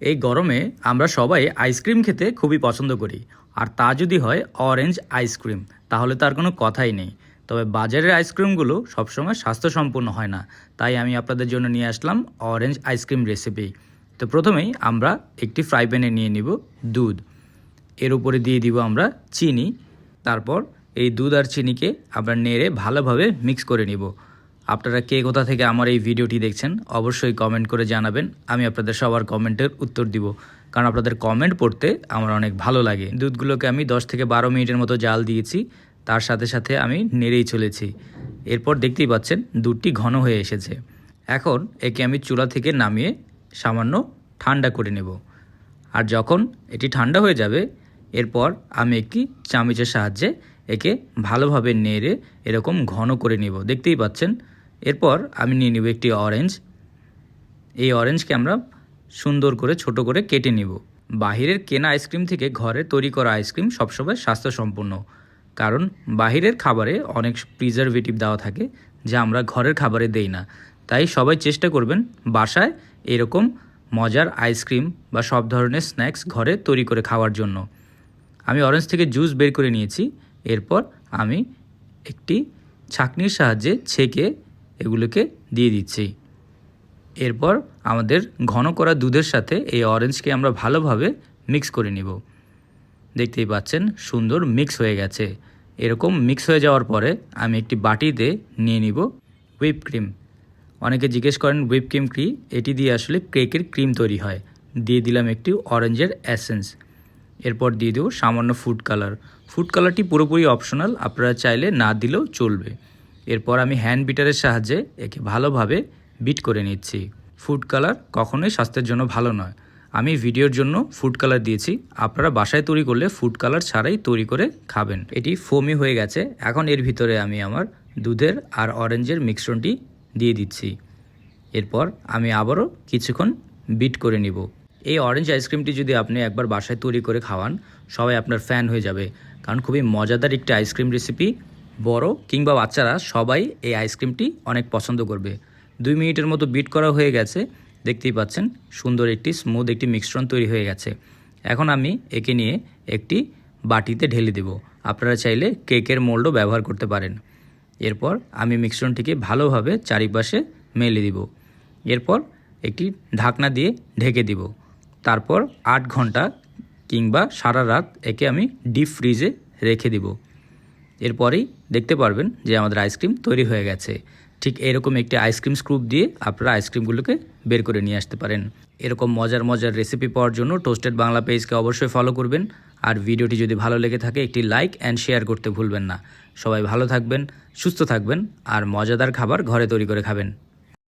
এই গরমে আমরা সবাই আইসক্রিম খেতে খুবই পছন্দ করি। আর তা যদি হয় অরেঞ্জ আইসক্রিম তাহলে তার কোনো কথাই নেই। তবে বাজারের আইসক্রিমগুলো সবসময় স্বাস্থ্যসম্পন্ন হয় না। তাই আমি আপনাদের জন্য নিয়ে আসলাম অরেঞ্জ আইসক্রিম রেসিপি তো প্রথমেই আমরা একটি ফ্রাই প্যানে নিয়ে নিব দুধ। এর উপরে দিয়ে দিব আমরা চিনি। তারপর এই দুধ আর চিনিকে আমরা নেড়ে ভালোভাবে মিক্স করে নিব। আপনারা কে কোথা থেকে আমার এই ভিডিওটি দেখছেন, অবশ্যই কমেন্ট করে জানাবেন। আমি আপনাদের সবার কমেন্টের উত্তর দিব। কারণ আপনাদের কমেন্ট পড়তে আমার অনেক ভালো লাগে। দুধগুলোকে আমি 10 থেকে বারো মিনিটের মতো জাল দিয়েছি। তার সাথে সাথে আমি নেড়েই চলেছি। এরপর দেখতেই পাচ্ছেন, দুধটি ঘন হয়ে এসেছে। এখন একে আমি চুলা থেকে নামিয়ে সামান্য ঠান্ডা করে নেব। আর যখন এটি ঠান্ডা হয়ে যাবে, এরপর আমি একটি চামচের সাহায্যে একে ভালোভাবে নেড়ে এরকম ঘন করে নেব। দেখতেই পাচ্ছেন এরপর আমি নিয়ে নেব একটি অরেঞ্জ এই অরেঞ্জকে আমরা সুন্দর করে, ছোট করে কেটে নিব। বাহিরের কেনা আইসক্রিম থেকে ঘরে তৈরি করা আইসক্রিম সবসময় স্বাস্থ্যসম্পন্ন। কারণ বাহিরের খাবারে অনেক প্রিজারভেটিভ দেওয়া থাকে, যা আমরা ঘরের খাবারে দেই না। তাই সবাই চেষ্টা করবেন বাসায় এরকম মজার আইসক্রিম বা সব ধরনের স্ন্যাক্স ঘরে তৈরি করে খাওয়ার জন্য। আমি অরেঞ্জ থেকে জুস বের করে নিয়েছি। এরপর আমি একটি ছাঁকনির সাহায্যে ছেঁকে এগুলোকে দিয়ে দিচ্ছি। এরপর আমাদের ঘন করা দুধের সাথে এই অরেঞ্জকে আমরা ভালোভাবে মিক্স করে নিব। দেখতেই পাচ্ছেন, সুন্দর মিক্স হয়ে গেছে। এরকম মিক্স হয়ে যাওয়ার পরে আমি একটি বাটিতে নিয়ে নিব হুইপ ক্রিম অনেকে জিজ্ঞেস করেন হুইপ ক্রিম কি? এটি দিয়ে আসলে কেকের ক্রিম তৈরি হয়। দিয়ে দিলাম একটি অরেঞ্জের অ্যাসেন্স এরপর দিয়ে দেবো সামান্য ফুড কালার ফুড কালারটি পুরোপুরি অপশনাল আপনারা চাইলে না দিলেও চলবে। এরপর আমি হ্যান্ড বিটারের সাহায্যে একে ভালোভাবে বিট করে নিচ্ছি। ফুড কালার কখনোই স্বাস্থ্যের জন্য ভালো নয়। আমি ভিডিওর জন্য ফুড কালার দিয়েছি। আপনারা বাসায় তৈরি করলে ফুড কালার ছাড়াই তৈরি করে খাবেন। এটি ফোমি হয়ে গেছে। এখন এর ভিতরে আমি আমার দুধের আর অরেঞ্জের মিশ্রণটি দিয়ে দিচ্ছি। এরপর আমি আবারও কিছুক্ষণ বিট করে নিব। এই অরেঞ্জ আইসক্রিমটি যদি আপনি একবার বাসায় তৈরি করে খাওয়ান, সবাই আপনার ফ্যান হয়ে যাবে। কারণ খুবই মজাদার একটি আইসক্রিম রেসিপি বড় কিংবা বাচ্চারা সবাই এই আইসক্রিমটি অনেক পছন্দ করবে। দুই মিনিটের মতো বিট করা হয়ে গেছে। দেখতেই পাচ্ছেন, সুন্দর একটি স্মুথ একটি মিশ্রণ তৈরি হয়ে গেছে। এখন আমি একে নিয়ে একটি বাটিতে ঢেলে দেব। আপনারা চাইলে কেকের মোল্ডও ব্যবহার করতে পারেন। এরপর আমি মিশ্রণটিকে ভালোভাবে চারিপাশে মেলে দিব। এরপর একটি ঢাকনা দিয়ে ঢেকে দিব। তারপর আট ঘণ্টা কিংবা সারা রাত একে আমি ডিপ ফ্রিজে রেখে দিব। এরপরেই দেখতে পারবেন যে আমাদের আইসক্রিম তৈরি হয়ে গেছে। ঠিক এরকম একটি আইসক্রিম স্ক্রুপ দিয়ে আপনারা আইসক্রিমগুলোকে বের করে নিয়ে আসতে পারেন। এরকম মজার মজার রেসিপি পাওয়ার জন্য টোস্টেড বাংলা পেজকে অবশ্যই ফলো করবেন। আর ভিডিওটি যদি ভালো লেগে থাকে, একটি লাইক অ্যান্ড শেয়ার করতে ভুলবেন না। সবাই ভালো থাকবেন, সুস্থ থাকবেন, আর মজাদার খাবার ঘরে তৈরি করে খাবেন।